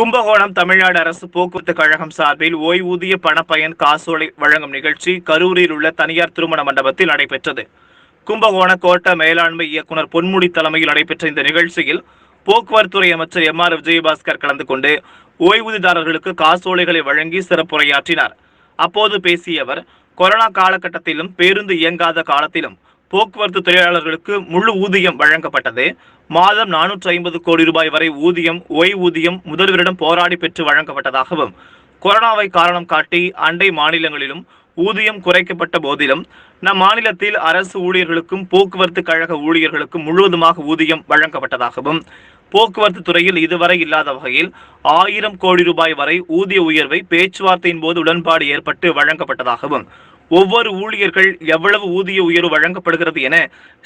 கும்பகோணம் தமிழ்நாடு அரசு போக்குவரத்து கழகம் சார்பில் ஓய்வூதிய பணப்பயன் காசோலை வழங்கும் நிகழ்ச்சி கரூரில் உள்ள தனியார் திருமண மண்டபத்தில் நடைபெற்றது. கும்பகோண கோட்ட மேலாண்மை இயக்குனர் பொன்முடி தலைமையில் நடைபெற்ற இந்த நிகழ்ச்சியில் போக்குவரத்துறை அமைச்சர் எம் ஆர் விஜயபாஸ்கர் கலந்து கொண்டு ஓய்வூதியதாரர்களுக்கு காசோலைகளை வழங்கி சிறப்புரையாற்றினார். அப்போது பேசிய அவர் கொரோனா காலகட்டத்திலும் பேருந்து இயங்காத காலத்திலும் போக்குவரத்து தொழிலாளர்களுக்கு முழு ஊதியம் வழங்கப்பட்டது. மாதம் நானூற்றி ஐம்பது கோடி ரூபாய் வரை ஊதியம் ஓய்வூதியம் முதல்வரிடம் போராடி பெற்று வழங்கப்பட்டதாகவும் கொரோனாவை காரணம் காட்டி அண்டை மாநிலங்களிலும் ஊதியம் குறைக்கப்பட்ட போதிலும் நம் மாநிலத்தில் அரசு ஊழியர்களுக்கும் போக்குவரத்து கழக ஊழியர்களுக்கும் முழுவதுமாக ஊதியம் வழங்கப்பட்டதாகவும் போக்குவரத்து துறையில் இதுவரை இல்லாத வகையில் ஆயிரம் கோடி ரூபாய் வரை ஊதிய உயர்வை பேச்சுவார்த்தையின் போது உடன்பாடு ஏற்பட்டு வழங்கப்பட்டதாகவும் ஒவ்வொரு ஊழியர்கள் எவ்வளவு ஊதிய உயர்வு வழங்கப்படுகிறது என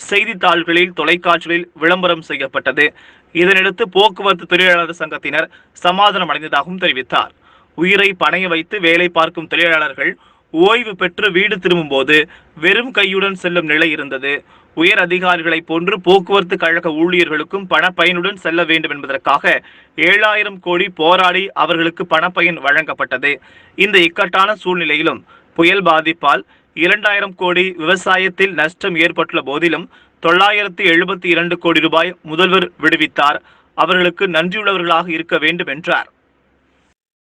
செய்தித்தாள்களில் தொலைக்காட்சிகளில் விளம்பரம் செய்யப்பட்டது. இதனையடுத்து போக்குவரத்து தொழிலாளர் சங்கத்தினர் சமாதானம் அடைந்ததாகவும் தெரிவித்தார். உயிரை பணைய வைத்து வேலை பார்க்கும் தொழிலாளர்கள் ஓய்வு பெற்று வீடு திரும்பும்போது வெறும் கையுடன் செல்லும் நிலை இருந்தது. உயர் அதிகாரிகளைப் போன்று போக்குவரத்து கழக ஊழியர்களுக்கும் பணப்பயனுடன் செல்ல வேண்டும் என்பதற்காக ஏழாயிரம் கோடி போராடி அவர்களுக்கு பணப்பயன் வழங்கப்பட்டது. இந்த இக்கட்டான சூழ்நிலையிலும் புயல் பாதிப்பால் இரண்டாயிரம் கோடி விவசாயத்தில் நஷ்டம் ஏற்பட்டுள்ள போதிலும் தொள்ளாயிரத்து எழுபத்தி இரண்டு கோடி ரூபாய் முதல்வர் விடுவித்தார். அவர்களுக்கு நன்றியுள்ளவர்களாக இருக்க வேண்டும் என்றார்.